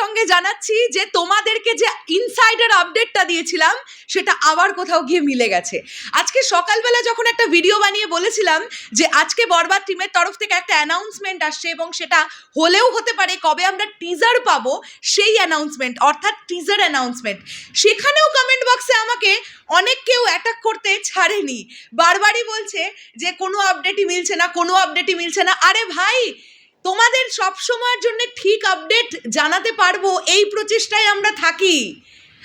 সঙ্গে জানাচ্ছি যে তোমাদেরকে যে ইনসাইডার আপডেটটা দিয়েছিলাম, সেটা আবার কোথাও গিয়ে মিলে গেছে। আজকে সকালবেলা যখন একটা ভিডিও বানিয়ে বলেছিলাম যে আজকে বরবাদ টিমের তরফ থেকে একটা অ্যানাউন্সমেন্ট আসছে এবং সেটা হলেও হতে পারে কবে আমরা টিজার পাবো, সেই অ্যানাউন্সমেন্ট অর্থাৎ টিজার অ্যানাউন্সমেন্ট সেখানেও কমেন্ট বক্সে আমাকে অনেক কেউ অ্যাটাক করতে ছাড়েনি। বারবারই বলছে যে কোনো আপডেটই মিলছে না, কোনো আপডেটই মিলছে না। আরে ভাই তোমাদের সব সময়ের জন্য ঠিক আপডেট জানাতে পারব, এই প্রচেষ্টায় আমরা থাকি।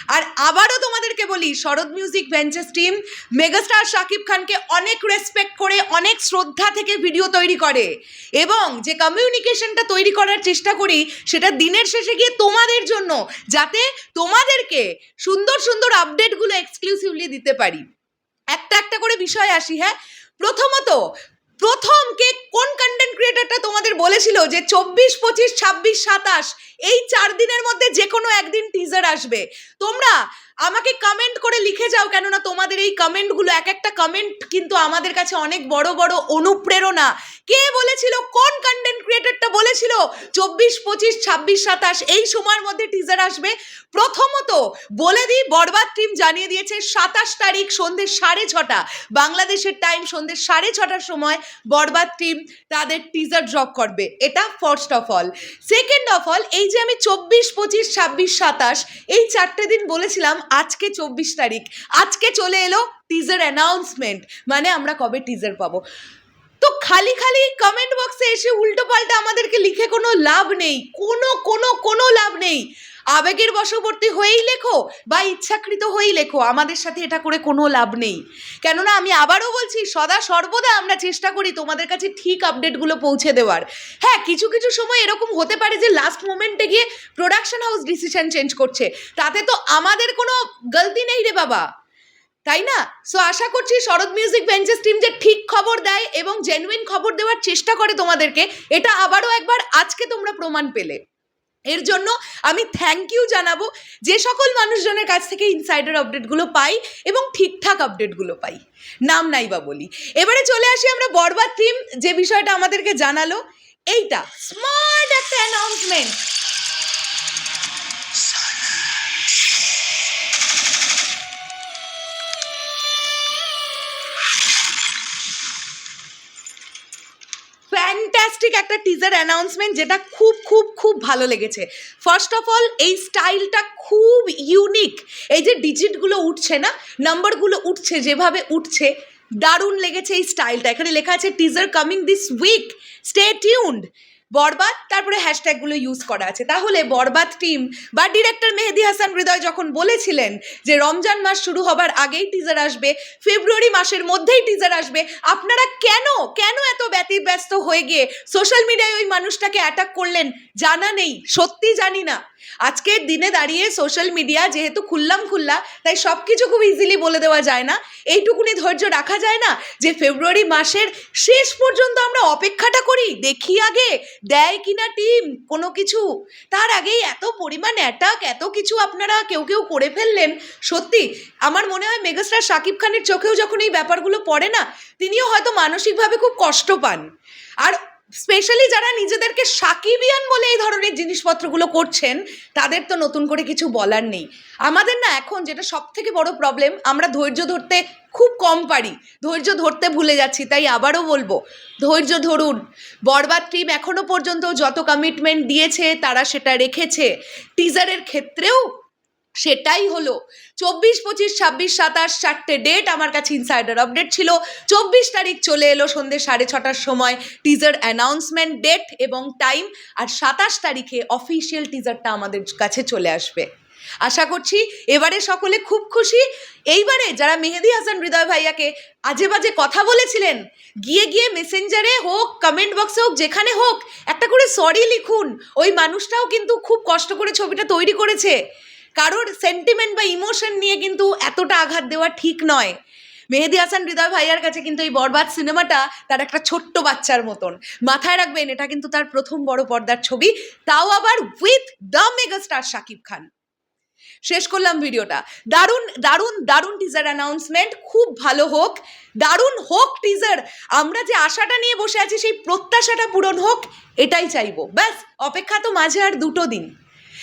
আর আবারও তোমাদেরকে বলি, Sharat music ventures team megastar Shakib খানকে অনেক রেসপেক্ট করে, অনেক শ্রদ্ধা থেকে ভিডিও তৈরি করে। এবং যে কমিউনিকেশনটা তৈরি করার চেষ্টা করি, সেটা দিনের শেষে গিয়ে তোমাদের জন্য, যাতে তোমাদেরকে সুন্দর সুন্দর আপডেটগুলো এক্সক্লুসিভলি দিতে পারি। একটা একটা করে বিষয় আসি হ্যাঁ? প্রথমত প্রথম কে কোন কন্টেন্ট ক্রিয়েটারটা তোমাদের বলেছিল যে চব্বিশ, পঁচিশ, ছাব্বিশ, সাতাশ, এই চার দিনের মধ্যে যে কোনো একদিন টিজার আসবে। তোমরা আমাকে কমেন্ট করে লিখে যাও কেননা তোমাদের এই কমেন্টগুলো এক একটা কমেন্ট কিন্তু আমাদের কাছে অনেক বড় বড় অনুপ্রেরণা। কে বলেছিল? কোন কন্টেন্ট ক্রিয়েটারটা বলেছিল? চব্বিশ, পঁচিশ, ছাব্বিশ, সাতাশ, এই সময়ের মধ্যে টিজার আসবে। প্রথমত বলে দিই, বরবাদ টিম জানিয়ে দিয়েছে, সাতাশ তারিখ সন্ধ্যে সাড়ে ছটা, বাংলাদেশের টাইম সন্ধ্যে সাড়ে ছটার সময় বরবাদ টিম তাদের টিজার ড্রপ করবে। এটা first of all second of all এই যে আমি চব্বিশ, পঁচিশ, ছাব্বিশ, সাতাশ, এই চারটে দিন বলেছিলাম আজকে চব্বিশ তারিখ। আজকে চলে এলো টিজার অ্যানাউন্সমেন্ট মানে আমরা কবে টিজার পাবো? তো খালি খালি কমেন্ট বক্সে এসে উল্টো পাল্টা আমাদেরকে লিখে কোনো লাভ নেই। কোনো কোনো কোনো লাভ নেই। আবেগের বশবর্তী হয়েই লেখো বা ইচ্ছাকৃত হয়েই লেখো, আমাদের সাথে এটা করে কোনো লাভ নেই। কেননা আমি আবারও বলছি, সদা সর্বদা আমরা চেষ্টা করি তোমাদের কাছে ঠিক আপডেটগুলো পৌঁছে দেওয়ার। হ্যাঁ কিছু কিছু সময় এরকম হতে পারে যে লাস্ট মোমেন্টে গিয়ে প্রোডাকশন হাউস ডিসিশন চেঞ্জ করছে। তাতে তো আমাদের কোনো গলতি নেই রে বাবা। তাই না? সো আশা করছি শরৎ মিউজিক ভেঞ্চার্স টিম যে ঠিক খবর দেয় এবং জেনুইন খবর দেওয়ার চেষ্টা করে তোমাদেরকে, এটা আবারও একবার আজকে তোমরা প্রমাণ পেলে। এর জন্য আমি থ্যাংক ইউ জানাব যে সকল মানুষজনের কাছ থেকে ইনসাইডার আপডেটগুলো পাই এবং ঠিকঠাক আপডেটগুলো পাই। নাম নাই বা বলি। এবারে চলে আসি আমরা বরবাদ টিম যে বিষয়টা আমাদেরকে জানালো, এইটা। স্মার্ট একটা অ্যানাউন্সমেন্ট ফ্যান্টাস্টিক একটা টিজার অ্যানাউন্সমেন্ট যেটা খুব খুব খুব ভালো লেগেছে। ফার্স্ট অফ অল এই স্টাইলটা খুব ইউনিক এই যে ডিজিটগুলো উঠছে না নাম্বারগুলো উঠছে, যেভাবে উঠছে, দারুণ লেগেছে এই স্টাইলটা এখানে লেখা আছে teaser coming this week stay tuned Borbaad, তারপরে হ্যাশট্যাগুলো ইউজ করা আছে। তাহলে বরবাদ টিম বা ডিরেক্টর মেহেদি হাসান হৃদয় যখন বলেছিলেন যে রমজান মাস শুরু হবার আগেই টিজার আসবে ফেব্রুয়ারি মাসের মধ্যেই টিজার আসবে, আপনারা কেন কেন ব্যতিব্যস্ত হয়ে গিয়ে সোশ্যাল মিডিয়ায় ওই মানুষটাকে অ্যাটাক করলেন, জানা নেই, সত্যি জানি না। আজকের দিনে দাঁড়িয়ে সোশ্যাল মিডিয়া যেহেতু খুললাম খুল্লা, তাই সব কিছু খুব ইজিলি বলে দেওয়া যায় না। এইটুকুনি ধৈর্য রাখা যায় না যে ফেব্রুয়ারি মাসের শেষ পর্যন্ত আমরা অপেক্ষাটা করি, দেখি আগে, দেয় কিনা টিম কোনো কিছু। তার আগেই এত পরিমাণ অ্যাটাক এত কিছু আপনারা কেউ কেউ করে ফেললেন, সত্যি, আমার মনে হয় মেগাস্টার শাকিব খানের চোখেও যখন এই ব্যাপারগুলো পড়ে না, তিনিও হয়তো মানসিকভাবে খুব কষ্ট পান। আর স্পেশালি যারা নিজেদেরকে সাকিবিয়ান বলে এই ধরনের জিনিসপত্রগুলো করছেন, তাদের তো নতুন করে কিছু বলার নেই। আমাদের না এখন যেটা সব থেকে বড় প্রবলেম আমরা ধৈর্য ধরতে খুব কম পারি। ধৈর্য ধরতে ভুলে যাচ্ছি, তাই আবারও বলব, ধৈর্য ধরুন। বরবাদ টিম এখনও পর্যন্ত যত কমিটমেন্ট দিয়েছে, তারা সেটা রেখেছে। টিজারের ক্ষেত্রেও সেটাই হলো। চব্বিশ, পঁচিশ, ছাব্বিশ, সাতাশ, চারটে ডেট আমার কাছে ইনসাইডার আপডেট ছিল। চব্বিশ তারিখ চলে এলো সন্ধ্যে সাড়ে ছটার সময় টিজার অ্যানাউন্সমেন্ট ডেট এবং টাইম আর সাতাশ তারিখে অফিসিয়াল টিজারটা আমাদের কাছে চলে আসবে। আশা করছি এবারে সকলে খুব খুশি। এইবারে যারা মেহেদি হাসান হৃদয় ভাইয়াকে আজে বাজে কথা বলেছিলেন, গিয়ে গিয়ে মেসেঞ্জারে হোক কমেন্ট বক্সে হোক, যেখানে হোক, একটা করে সরি লিখুন। ওই মানুষটাও কিন্তু খুব কষ্ট করে ছবিটা তৈরি করেছে। কারোর সেন্টিমেন্ট বা ইমোশন নিয়ে কিন্তু এতটা আঘাত দেওয়া ঠিক নয়। মেহেদি হাসান, হৃদয় ভাইয়ার কাছে কিন্তু এই বরবাদ সিনেমাটা তার একটা ছোট্ট বাচ্চার মতন। মাথায় রাখবেন, এটা কিন্তু তার প্রথম বড় পর্দার ছবি। তাও আবার with the megastar Shakib Khan. শেষ করলাম ভিডিওটা। দারুণ দারুণ দারুণ টিজার অ্যানাউন্সমেন্ট খুব ভালো হোক। দারুণ হোক টিজার আমরা যে আশাটা নিয়ে বসে আছি, সেই প্রত্যাশাটা পূরণ হোক, এটাই চাইব। ব্যাস, অপেক্ষা তো মাঝে আর দুটো দিন।